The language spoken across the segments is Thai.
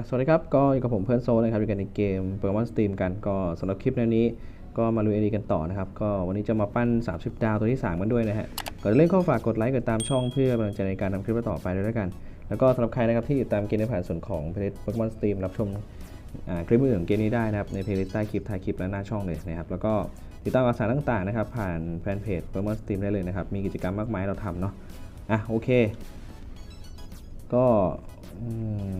ะสวัสดีครับ ก็อยู่กับผมเพื่อนโซนะครับอยู่กันในเกมเปิดมอนสตรีมกันก็สำหรับคลิปในนี้ ก็มาลุยไอดีกันต่อนะครับ ก็วันนี้จะมาปั้น 30 ดาวตัวที่ 3 กันด้วยนะฮะก่อนจะเล่นก็ฝากกดไลค์กดตามช่องเพื่อเป็นกำลังใจในการทำคลิปต่อไปด้วยแล้วกัน แล้วก็สำหรับใครนะครับที่ติดตามเกมในผ่านส่วนของเพลย์โปเกมอนสตรีมรับชมคลิปอื่นของเกมนี้ได้นะครับในเพลย์ลิสต์ใต้คลิปท้ายคลิปและหน้าช่องเลยนะครับแล้วก็ติดตามข่าวสารต่างๆนะครับผ่านแฟนเพจโปเกมอนสตรีมได้เลยนะครับมีกิจกรรมมากมายเราทำเนาะอะโอเค ก็อืม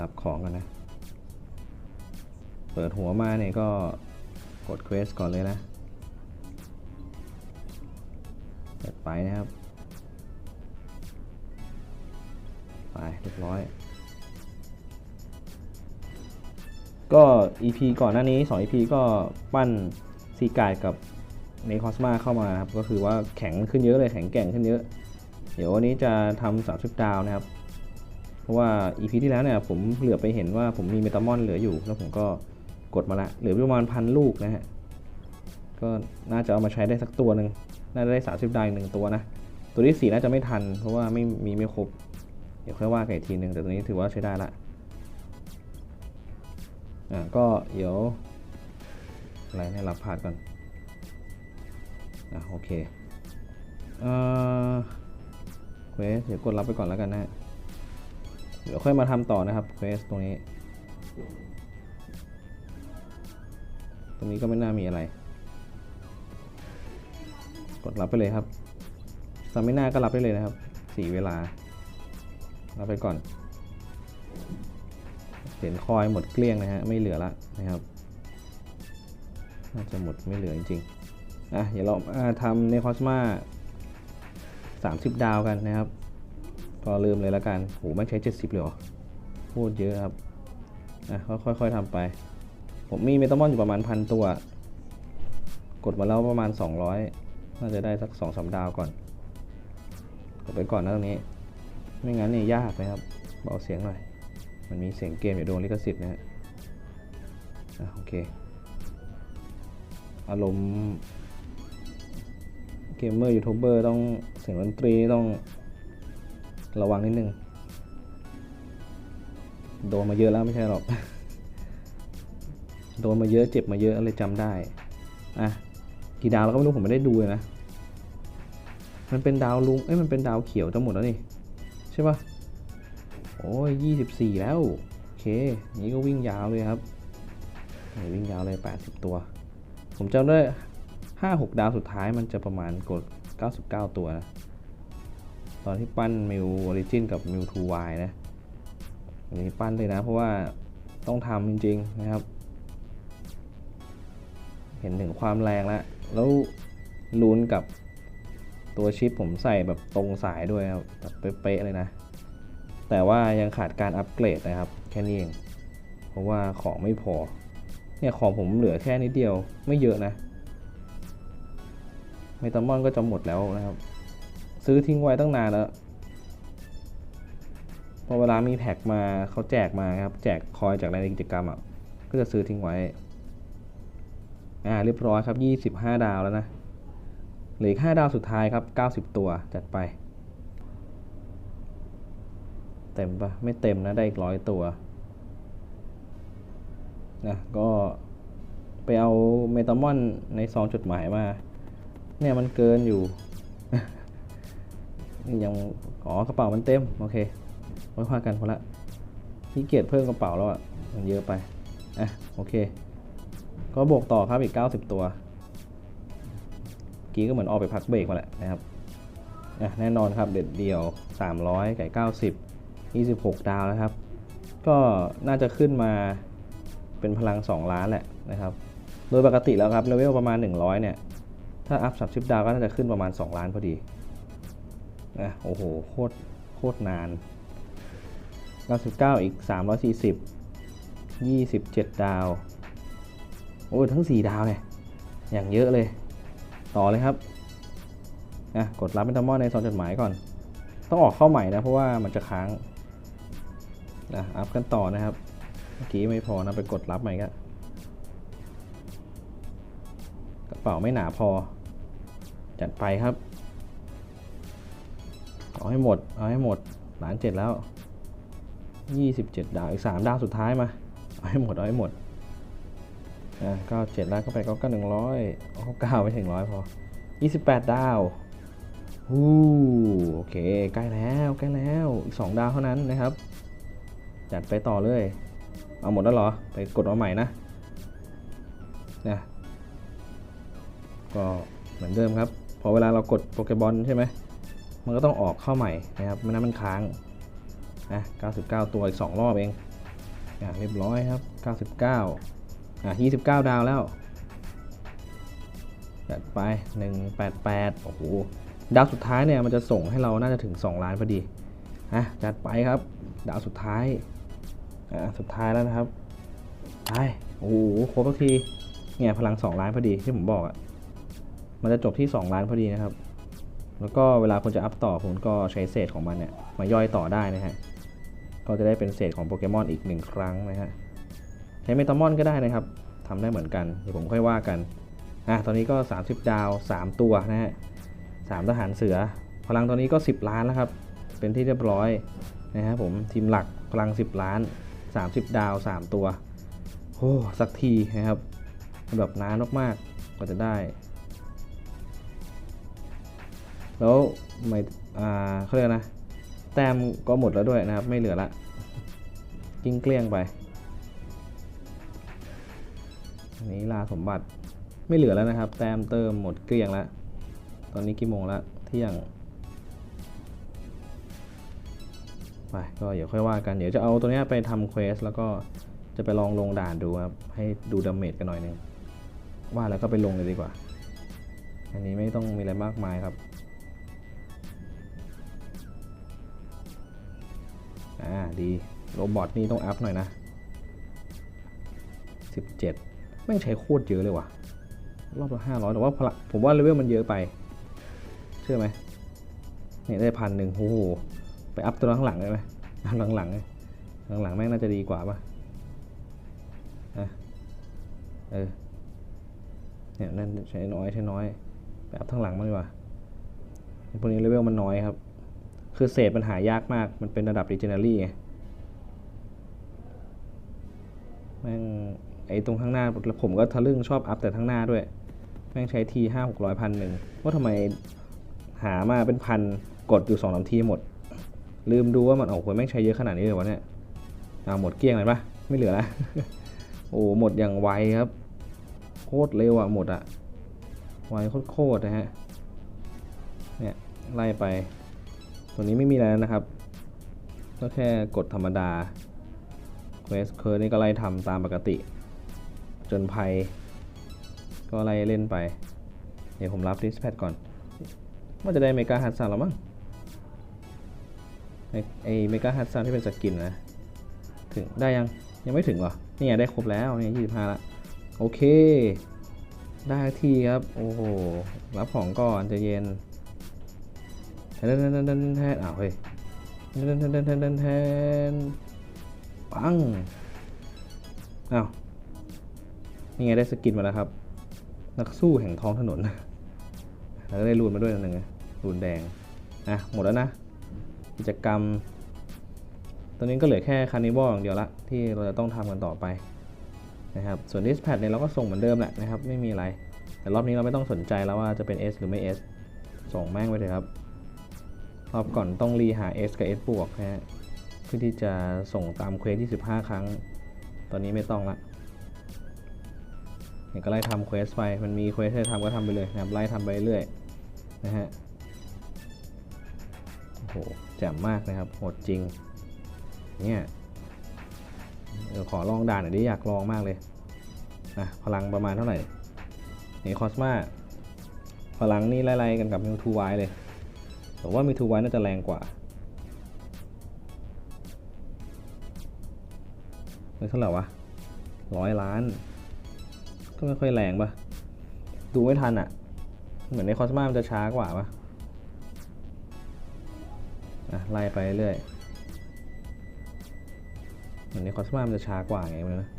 รับของกันนะ เปิดหัวมาเนี่ยก็กดเควสก่อนเลยนะเปิดไปนะครับ ไปเรียบร้อย ก็ EP ก่อนหน้านี้ 2 EP ก็ปั้นซีกายกับเนคอสมาเข้ามาครับ ก็คือว่าแข็งขึ้นเยอะเลยแข็งแกร่งขึ้นเยอะ เดี๋ยววันนี้จะทำ30ดาวนะครับ เพราะว่า EP ที่แล้วเนี่ยผมเหลือไปเห็นว่าผมมีเมตามอนเหลืออยู่ แล้วผมก็กดมาละเหลือประมาณพันลูกนะฮะ ก็น่าจะเอามาใช้ได้สักตัวหนึ่งน่าจะได้ 30ดาวอีกหนึ่งตัวนะ ตัวที่ 4 น่าจะไม่ทัน เพราะว่าไม่มีไม่ครบ เดี๋ยวค่อยว่ากันอีกทีหนึ่งแต่ตัวนี้ถือว่าใช้ได้ละอ่าก็เดี๋ยวอะไรเนี่ยรับผ่านก่อนอะโอเคเอ่อเควสเดี๋ยวกดรับไปก่อนแล้วกันนะฮะ เดี๋ยวค่อยมาทำต่อนะครับเควสตรงนี้ ตรงนี้ก็ไม่น่ามีอะไร กดรับไปเลยครับซามิน่าก็รับได้เลยนะครับสี่เวลา รับไปก่อนเหรียญคอยหมดเกลี้ยงนะฮะ ไม่เหลือละนะครับ น่าจะหมดไม่เหลือจริงๆอะเดี๋ยวเราาทำในคอสมา30 ดาวกันนะครับ ก็ลืมเลยละกันโหไม่งใช้ 70 เลยเหรอพูดเยอะครับอะค่อยๆทำไป ผมมีเมตามอนอยู่ประมาณพันตัว กดมาแล้วประมาณ 200 น่าจะได้สัก2อสดาวก่อนกดไปก่อนนะตรงนี้ ไม่งั้นเนี่ยยากนะครับเบาเสียงหน่อย มันมีเสียงเกมอยู่โดนลิขสิทธิ์นะฮะอะโอเค อารมณ์เกมเมอร์ยูทูบเบอร์ต้องเสียงดนตรีต้อง ระวังนิดนึง โดนมาเยอะแล้วไม่ใช่หรอก โดนมาเยอะเจ็บมาเยอะเลยจำได้ อะ กี่ดาวแล้วก็ไม่รู้ผมไม่ได้ดูเลยนะ มันเป็นดาวลุง เอ้ยมันเป็นดาวเขียวทั้งหมดแล้วนี่ ใช่ปะโอ้ยยี่สิบสี่แล้ว โอเค นี้ก็วิ่งยาวเลยครับ วิ่งยาวเลยแปดสิบตัว ผมจำได้ห้าหกดาวสุดท้ายมันจะประมาณกดเก้าสิบเก้าตัวนะ ตอนที่ปั้นมิวออริจินกับมิวทูวายนะอันนี้ปั้นเลยนะเพราะว่าต้องทำจริง ๆ นะครับ เห็นถึงความแรงแล้ว แล้วลุ้นกับตัวชิปผมใส่แบบตรงสายด้วยครับแบบเป๊ะๆเลยนะ แต่ว่ายังขาดการอัปเกรดนะครับ แค่นี้เอง เพราะว่าของไม่พอ เนี่ยของผมเหลือแค่นิดเดียวไม่เยอะนะ เมตามอนก็จะหมดแล้วนะครับ ซื้อทิ้งไว้ตั้งนานแล้วพอเวลามีแพ็กมาเขาแจกมาครับ แจกคอยจากในกิจกรรมอะก็จะซื้อทิ้งไว้ อ่าเรียบร้อยครับ 25 ดาวแล้วนะเหลืออีก5ดาวสุดท้ายครับ 90 ตัวจัดไป เต็มปะไม่เต็มนะ ได้อีกร้อยตัวนะก็ไปเอาเมตามอนในซองจดหมายมา เนี่ยมันเกินอยู่ ยังอ๋อกระเป๋ามันเต็มโอเคไว้ว่ากันพอละขี้เกียจเพิ่มกระเป๋าแล้วอะมันเยอะไปอะโอเค ก็บวกต่อครับอีก 90 ตัวกี้ก็เหมือนออกไปพักเบรกมาแหละนะครับอะแน่นอนครับเด็ดเดี่ยว 300 ไก่ 90 26 ดาวแล้วครับ ก็น่าจะขึ้นมาเป็นพลัง 2 ล้านแหละนะครับ โดยปกติแล้วครับเลเวลประมาณ 100 เนี่ย ถ้าอัพสับชิปดาวก็น่าจะขึ้นประมาณ 2 ล้านพอดี นะโอ้โหโคตรโคตรนาน 99 อีก 340 27 ดาว โอ้ทั้ง 4 ดาวเลยอย่างเยอะเลย ต่อเลยครับอะกดรับเป็นตมอนในซองจดหมายก่อน ต้องออกเข้าใหม่นะ เพราะว่ามันจะค้างนะอัพกันต่อนะครับ เมื่อกี้ไม่พอนะ ไปกดรับใหม่ก็กระเป๋าไม่หนาพอ จัดไปครับ เอาให้หมด เอาให้หมดล้านเจ็ดแล้วยี่สิบเจ็ดดาว อีกสามดาวสุดท้ายมา เอาให้หมด เอาให้หมดอะก้าเจ็ดแล้วก็ไปก็ก็หนึ่งร้อยเอาเก้าไปถึงร้อยพอยี่สิบแปดดาวฮู้โอเค ใกล้แล้ว ใกล้แล้ว อีกสองดาวเท่านั้นนะครับ จัดไปต่อเลย เอาหมดแล้วเหรอ ไปกดเอาใหม่นะนะก็เหมือนเดิมครับ พอเวลาเรากดโปเกบอลใช่ไหม มันก็ต้องออกเข้าใหม่นะครับไม่นั้นมันค้างนะ99 ตัวอีก 2 รอบเองอะเรียบร้อยครับ 99อะ29 ดาวแล้วจัดไป 188 โอ้โห ดาวสุดท้ายเนี่ยมันจะส่งให้เราน่าจะถึง 2 ล้านพอดีอะจัดไปครับ ดาวสุดท้ายอะสุดท้ายแล้วนะครับไปโอ้โหครบทุกทีเนี่ยพลัง 2 ล้านพอดีที่ผมบอกอะ่ะมันจะจบที่ 2 ล้านพอดีนะครับ แล้วก็เวลาคุณจะอัพต่อคุณก็ใช้เศษของมันเนี่ยมาย่อยต่อได้นะฮะ ก็จะได้เป็นเศษของโปเกมอนอีกหนึ่งครั้งนะฮะ ใช้เมตามอนก็ได้นะครับทำได้เหมือนกัน เดี๋ยวผมค่อยว่ากัน อะ ตอนนี้ก็ 30 ดาว 3 ตัวนะฮะสามทหารเสือ พลังตอนนี้ก็ 10 ล้านแล้วครับ เป็นที่เรียบร้อยนะฮะผมทีมหลักพลัง 10 ล้าน 30 ดาว 3 ตัวโอ้สักทีนะครับแบบนานมากๆกว่าจะได้ แล้วไม่อ่าเขาเรียกนะ แต้มก็หมดแล้วด้วยนะครับ ไม่เหลือละ กิ้งเกลี้ยงไปอันนี้ลาสมบัติไม่เหลือแล้วนะครับ แต้มเติมหมดเกลี้ยงแล้วตอนนี้กี่โมงแล้วเที่ยงไปก็เดี๋ยวค่อยว่ากัน เดี๋ยวจะเอาตัวนี้ไปทำเควสแล้วก็จะไปลองลงด่านดูครับ ให้ดูดาเมจกันหน่อยนึงว่าแล้วก็ไปลงเลยดีกว่า อันนี้ไม่ต้องมีอะไรมากมายครับ อ่าดีโรบอทนี่ต้องอัพหน่อยนะ 17แม่งใช้โคตรเยอะเลยว่ะ รอบละ500 แต่ว่าพลังผมว่าเลเวลมันเยอะไป เชื่อไหมเนี่ยได้พันหนึ่งโอ้โห ไปอัพตัวข้างหลังได้ไหมอัพหลังๆเลยหลังๆแม่งน่าจะดีกว่าป่ะอะเออเนี่ยนั่นใช้น้อยใช้น้อยไปอัพข้างหลังมางดีกว่าพวกนี้เลเวลมันน้อยครับ คือเศษมันหายากมาก มันเป็นระดับ Legendary ไงแม่งไอ้ตรงข้างหน้าแล้วผมก็ทะลึ่งชอบอัพแต่ข้างหน้าด้วย แม่งใช้ทีห้าหกร้อยพันหนึ่งว่าทำไมหามาเป็นพันกดอยู่สองสามทีหมด ลืมดูว่ามันโอ้โหแม่งใช้เยอะขนาดนี้เลยวะเนี่ยเอาหมดเกลี้ยงเลยปะไม่เหลือละโอ้หมดอย่างไวครับ โคตรเร็วอะหมดอะไวโคตรๆนะฮะเนี่ยไล่ไป ตัวนี้ไม่มีอะไรแล้วนะครับ ก็แค่กดธรรมดาเควสเคิร์นี่ก็ไล่ทำตามปกติ จนภัย ก็ไล่เล่นไป เดี๋ยวผมรับดิสแพดก่อน ว่าจะได้เมกาฮัตซันแล้วมั้งไอ้เมกาฮัตซันที่เป็นสกินนะ ถึงได้ยังยังไม่ถึงเหรอ นี่ไงได้ครบแล้วเนี่ยยี่สิบห้าละ โอเค ได้ทีครับ โอ้โห รับของก่อนจะเย็น แทนแทนแทนแทนอ้าวเฮ้ยแทนแทนแทนแทนแทนปังอ้าวนี่ไงได้สกินมาแล้วครับ นักสู้แห่งท้องถนน แล้วก็ได้รูนมาด้วยอันหนึ่งรูนแดง อะ หมดแล้วนะ กิจกรรม ตอนนี้ก็เหลือแค่คาร์นิวัลอย่างเดียวละที่เราจะต้องทำกันต่อไปนะครับส่วนดิสแพดเนี่ยเราก็ส่งเหมือนเดิมแหละนะครับ ไม่มีอะไร แต่รอบนี้เราไม่ต้องสนใจแล้วว่าจะเป็น S หรือไม่ S ส่งแม่งไปเลยครับ รอบก่อนต้องรีหา S กับ S บวกนะฮะเพื่อที่จะส่งตามเควสที่15 ครั้ง ตอนนี้ไม่ต้องละเนี่ยก็ไล่ทำเควสไป มันมีเควสให้ทำก็ทำไปเลยนะครับ ไล่ทำไปเรื่อยนะฮะ โอ้โหแจ่มมากนะครับ โหดจริง เนี่ยเดี๋ยวขอลองด่านหน่อยดิ อยากลองมากเลยนะพลังประมาณเท่าไหร่ นี่คอสมาพลังนี่ไล่ๆกันกับมิวทูไวเลย ผมว่ามิวทูไว้น่าจะแรงกว่าไม่เท่าไหร่วะร้อยล้าน ก็ไม่ค่อยแรงปะดูไม่ทันอะ่ะ เหมือนในคอสมามันจะช้ากว่าปะอะไล่ไปเรื่อยเหมือนในคอสมามันจะช้ากว่าไงมันนะ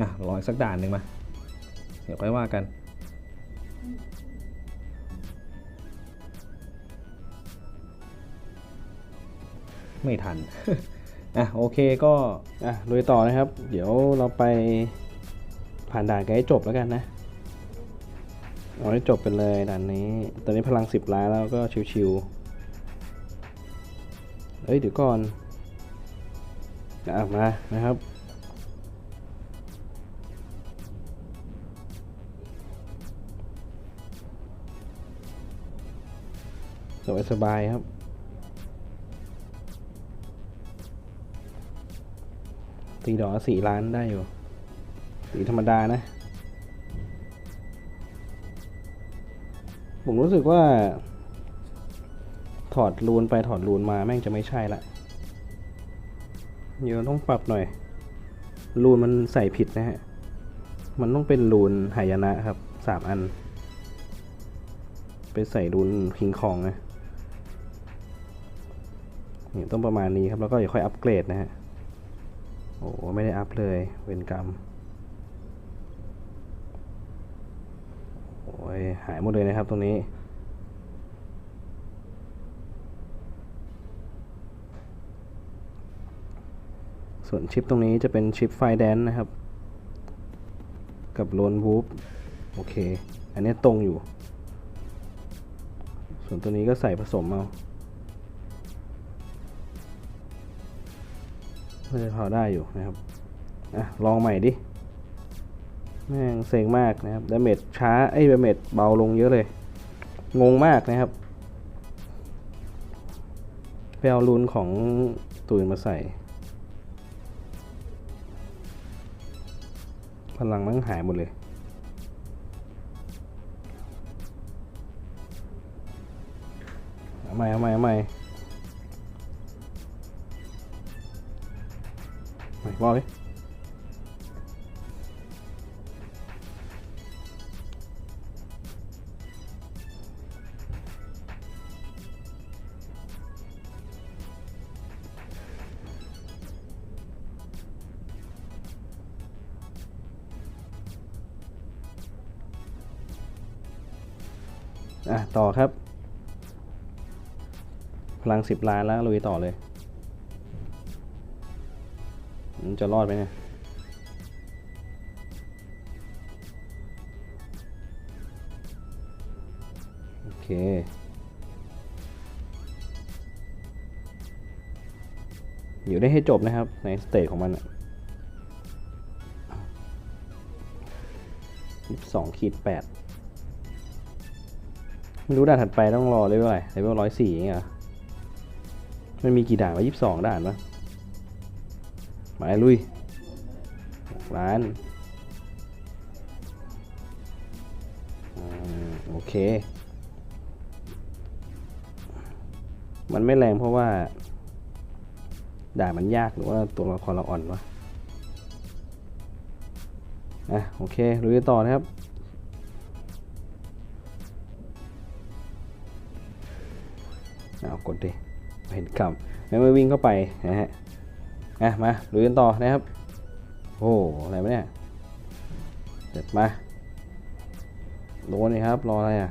อะรออีกสักด่านหนึ่งมา เดี๋ยวค่อยว่ากัน ไม่ทัน อะโอเคก็อะลุยต่อนะครับ เดี๋ยวเราไปผ่านด่านกันให้จบแล้วกันนะเอาให้จบไปเลยด่านนี้ ตอนนี้พลังสิบล้านแล้วก็ชิวๆเอ้ยเดี๋ยวก่อนอะมานะครับ สบายสบายๆครับ ตีดอกสี่ล้านได้อยู่ตีธรรมดานะ ผมรู้สึกว่า ถอดรูนไปถอดรูนมาแม่งจะไม่ใช่ละ เดี๋ยวต้องปรับหน่อย รูนมันใส่ผิดนะฮะ มันต้องเป็นรูนหายนะครับสามอัน ไปใส่รูนคิงคองนะต้องประมาณนี้ครับ แล้วก็เดี๋ยวค่อยอัปเกรดนะฮะ โอ้ไม่ได้อัพเลยเวนกรรมโอ้ยหายหมดเลยนะครับตรงนี้ส่วนชิปตรงนี้จะเป็นชิปไฟแดนนะครับ กับโลนวูฟโอเค อันนี้ตรงอยู่ ส่วนตัวนี้ก็ใส่ผสมเอา น่าจะพอได้อยู่นะครับอะลองใหม่ดิแม่งเซ็งมากนะครับดาเมจช้าไอ้ดาเมจเบาลงเยอะเลย งงมากนะครับไปเอารูนของตัวอื่นมาใส่ พลังมันหายหมดเลยเอาใหม่เอาใหม่เอาใหม่ ใหม่บอกเลยอะ ต่อครับ พลังสิบล้านแล้วลุยต่อเลย มันจะรอดไหมเนี่ยโอเค อยู่ได้ให้จบนะครับ ในสเตจของมันยี่สองขีดแปดไม่รู้ด่านถัดไปต้องรอเลเวลอะไรเลเวลร้อยสี่อย่างเงี้ยมันมีกี่ด่านวะยี่สิบสองด่านวะ มาลุยหกล้านอโอเค มันไม่แรงเพราะว่า ด่ามันยากหรือว่าตัวละครเราอ่อนวะอะโอเคลุยต่อนะครับเอากดดิเห็นคำแล้วไม่วิ่งเข้าไปนะฮะ อะมาลุยกันต่อนะครับ โอ้อะไรวะเนี่ยเด็ดมาโดนเลยครับ รออะไรอะ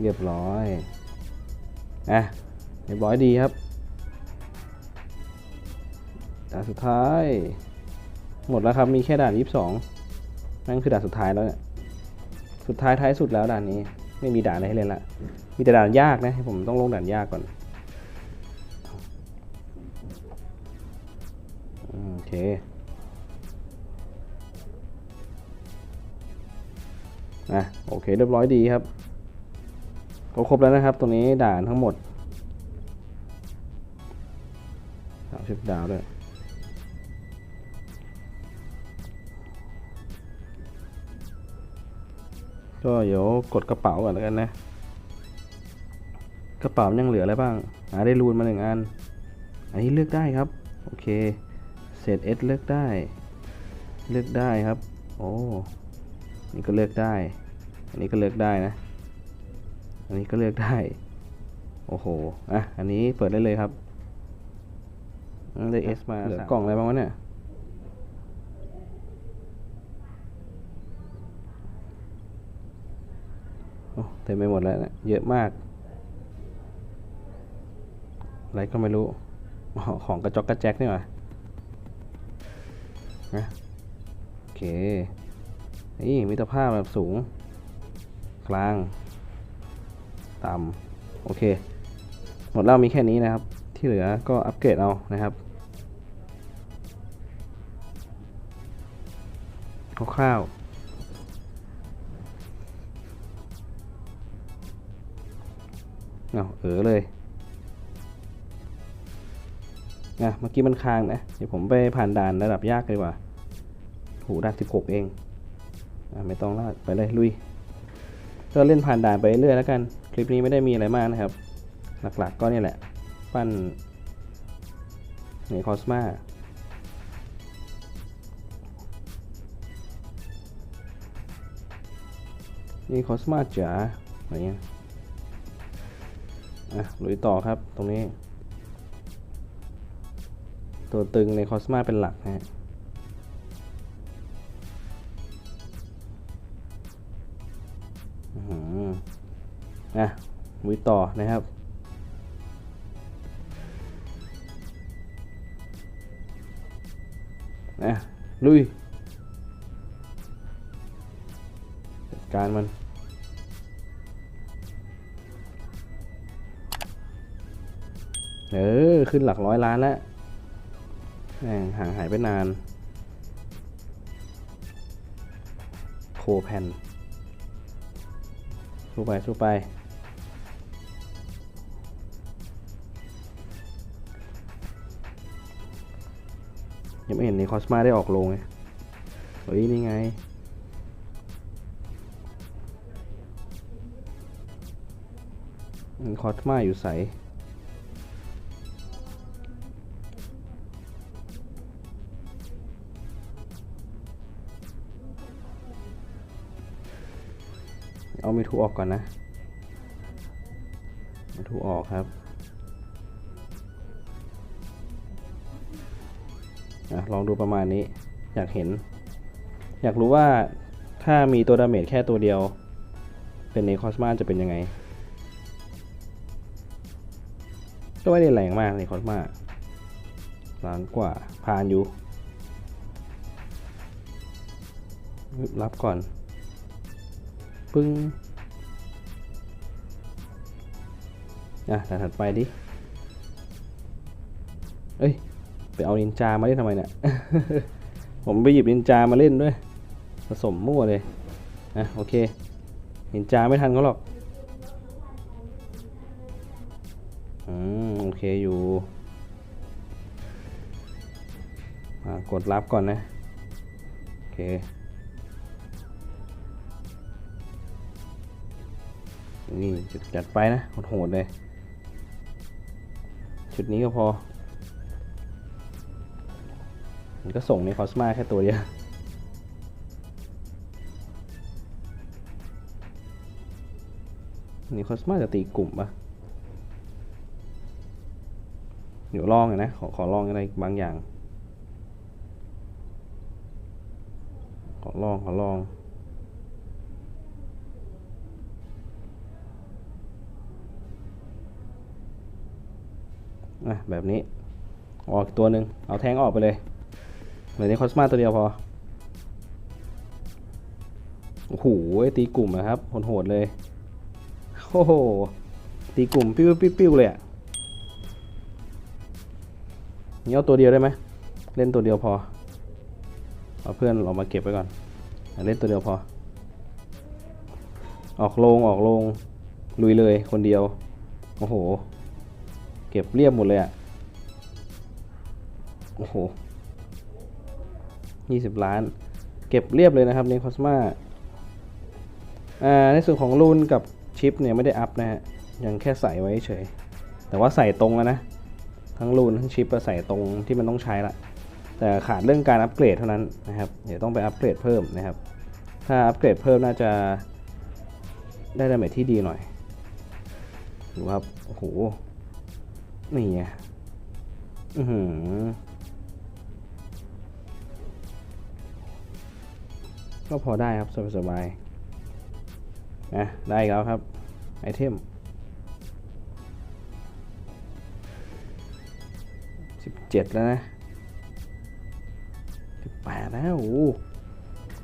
เรียบร้อยอะเรียบร้อยดีครับด่านสุดท้าย หมดแล้วครับ มีแค่ด่านยี่สิบสองนั่นคือด่านสุดท้ายแล้วเนี่ย สุดท้ายท้ายสุดแล้วด่านนี้ ไม่มีด่านอะไรให้เล่นละมีแต่ด่านยากนะผมต้องลงด่านยากก่อนโอเคอะโอเคเรียบร้อยดีครับก็ครบแล้วนะครับ ตรงนี้ด่านทั้งหมดสามสิบดาวด้วย ก็เดี๋ยวกดกระเป๋าก่อนแล้วกันนะ กระเป๋ายังเหลืออะไรบ้างหาได้รูนมาหนึ่งอัน อันนี้เลือกได้ครับ โอเคเศษเอสเลือกได้ เลือกได้ครับ โอ้นี่ก็เลือกได้ อันนี้ก็เลือกได้นะ อันนี้ก็เลือกได้ โอ้โห อะ อันนี้เปิดได้เลยครับได้เอสมาเหลือกล่องอะไรบ้างวะเนี่ย โอ้เต็มไปหมดแล้วนะเยอะมาก อะไรก็ไม่รู้ ของกระจกกระแจกนี่หว่านะโอเค นี่มิตรภาพแบบสูง กลาง ต่ำ โอเค หมดแล้วมีแค่นี้นะครับ ที่เหลือก็อัปเกรดเอานะครับคร่าวๆ เอาเออเลยอะเมื่อกี้มันค้างนะ เดี๋ยวผมไปผ่านด่านระดับยากเลยดีกว่าหูด่าน16 เองอะไม่ต้องลาดไปเลยลุยก็เล่นผ่านด่านไปเรื่อยแล้วกัน คลิปนี้ไม่ได้มีอะไรมากนะครับ หลักๆก็เนี่ยแหละ ปั้นในคอสมานี่คอสมาจ๋าอะไรเงี้ย อะลุยต่อครับตรงนี้ ตัวตึงในคอสมาเป็นหลักนะฮะอืออะลุยต่อนะครับนะลุยจัดการมัน เออ ขึ้นหลักร้อยล้านแล้วแม่งห่างหายไปนาน โคแพนสู้ไป สู้ไป ยังไม่เห็นในคอสมาได้ออกโรงเลยเฮ้ย นี่ไงคอสมาอยู่ใส เอาไม่ถูออกก่อนนะไม่ถูออกครับอะลองดูประมาณนี้อยากเห็น อยากรู้ว่าถ้ามีตัวดาเมจแค่ตัวเดียว เป็นในคอสมาจะเป็นยังไง ก็ไม่ได้แรงมากในคอสมาล้านกว่าผ่านอยู่รับก่อน ปึ้งอะแต่ถัดไปดิ เอ้ย ไปเอานินจามาเล่นทำไมเนี่ย ผมไปหยิบนินจามาเล่นด้วย ผสมมั่วเลย อะโอเค นินจาไม่ทันเขาหรอก อืมโอเคอยู่อ่ากดรับก่อนนะ โอเค นี่จุดจัดไปนะโหดเลย ชุดนี้ก็พอ มันก็ส่งในคอสมาแค่ตัวเดียวนี่คอสมาจะตีกลุ่มปะเดี๋ยวลองหน่อยนะ ขอขอลองอะไรบางอย่าง ขอลอง ขอลองะแบบนี้ ออกตัวหนึ่งเอาแทงออกไปเลยเหลือในคอสมาตัวเดียวพอ โอ้โหตีกลุ่มนะครับโหดๆเลยโอ้โหตีกลุ่มปิ้วปิ้วปิ้วเลยอะนี่เอาตัวเดียวได้ไหมเล่นตัวเดียวพอเอาเพื่อนออกมาเก็บไว้ก่อนเล่นตัวเดียวพอ ออกลงออกลงลุยเลยคนเดียว โอ้โห เก็บเรียบหมดเลยอะ โอ้โหยี่สิบล้าน เก็บเรียบเลยนะครับในคอสมาอ่าในส่วนของรูนกับชิปเนี่ยไม่ได้อัพนะฮะ ยังแค่ใส่ไว้เฉย แต่ว่าใส่ตรงแล้วนะ ทั้งรูนทั้งชิปใส่ตรงที่มันต้องใช้ละ แต่ขาดเรื่องการอัปเกรดเท่านั้นนะครับ เดี๋ยวต้องไปอัปเกรดเพิ่มนะครับ ถ้าอัปเกรดเพิ่มน่าจะได้ดาเมจที่ดีหน่อยดูครับ โอ้โห นี่ไงอือหือก็พอได้ครับ สบายๆนะได้แล้วครับ ไอเทม17แล้วนะ18แล้วโอ้โห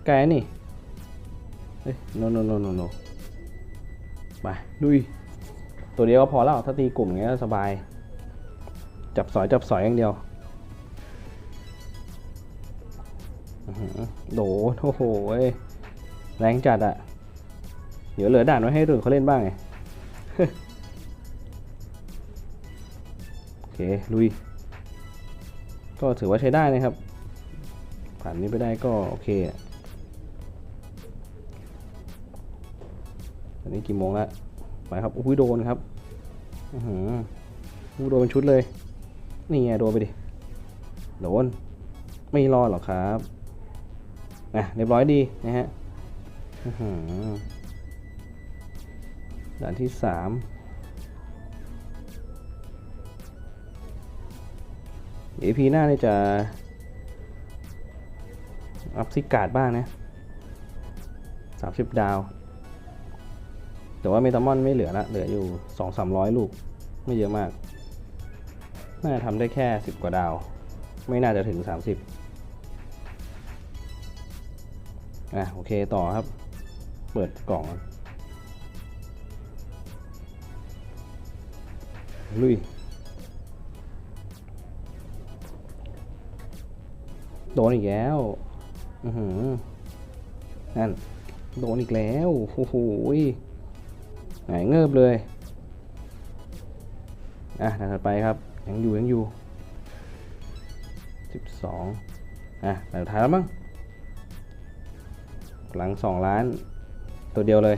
ไกลนี่ เฮ้ย no no no no no ไปลุย ตัวเดียวก็พอแล้ว ถ้าตีกลุ่มอย่างเงี้ยสบาย จับสอยจับสอยอย่างเดียวโดโอ้โหเว้ยแรงจัดอะเดี๋ยวเหลือด่านไว้ให้รุ่นเขาเล่นบ้างไงโอเค ลุย ก็ถือว่าใช้ได้นะครับ ผ่านนี้ไปได้ก็โอเคอะตอนนี้กี่โมงแล้ว ไปครับ อุ้ยโดนครับ อือหืออู้โดนเป็นชุดเลย นี่ไงโดนไปดิ โดน ไม่รอดหรอกครับอะเรียบร้อยดีนะฮะด่านที่สามเอพีหน้าเนี่ยจะ อัพซิกาดบ้างนะสามสิบดาว แต่ว่าเมตามอนไม่เหลือละเหลืออยู่สองสามร้อยลูก ไม่เยอะมาก น่าจะทำได้แค่สิบกว่าดาว ไม่น่าจะถึงสามสิบอะโอเคต่อครับ เปิดกล่องลุยโดนอีกแล้ว อือหือ นั่น โดนอีกแล้ว โอ้โหหายเงิบเลย อะถัดไปครับ ยังอยู่ยังอยู่12อะแต่สุดท้ายแล้วมั้งหลัง2ล้าน ตัวเดียวเลย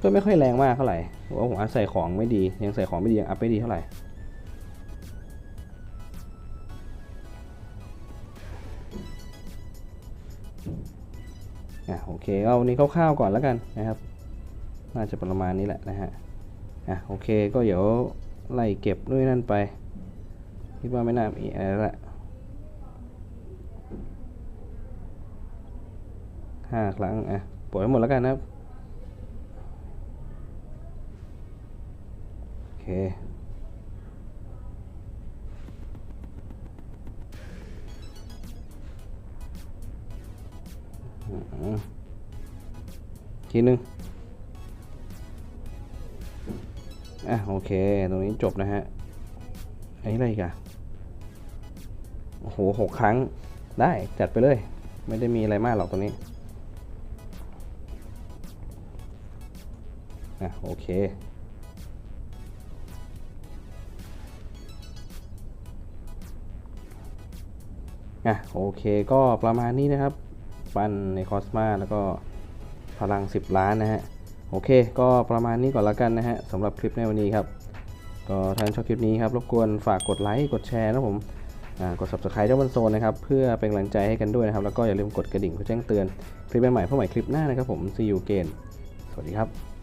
ก็ไม่ค่อยแรงมากเท่าไหร่เพราะว่าผมอัพใส่ของไม่ดี ยังใส่ของไม่ดียังอัพไม่ดีเท่าไหร่อะโอเคก็วันนี้คร่าวๆก่อนแล้วกันนะครับ น่าจะประมาณนี้แหละนะฮะอะโอเคก็เดี๋ยว ไล่เก็บด้วยนั่นไปคิดว่าไม่น่ามีอะไรละห้าครั้งอะปล่อยให้หมดแล้วกันนะครับโอเคอืมทีนึง อะโอเค ตรงนี้จบนะฮะอันนี้อะไรกันโอ้โหหกครั้งได้จัดไปเลย ไม่ได้มีอะไรมากหรอกตรงนี้อะโอเคอะโอเคก็ประมาณนี้นะครับ ปั้นในคอสมาแล้วก็พลัง 10 ล้านนะฮะ โอเค ก็ประมาณนี้ก่อนละกันนะฮะสำหรับคลิปในวันนี้ครับก็ท่านชอบคลิปนี้ครับรบกวนฝากกดไลค์กดแชร์นะผมกด subscribe เจ้าบันโซนนะครับเพื่อเป็นกำลังใจให้กันด้วยนะครับ แล้วก็อย่าลืมกดกระดิ่งเพื่อแจ้งเตือนคลิปใหม่ๆเพื่อใหม่คลิปหน้านะครับผม see you again สวัสดีครับ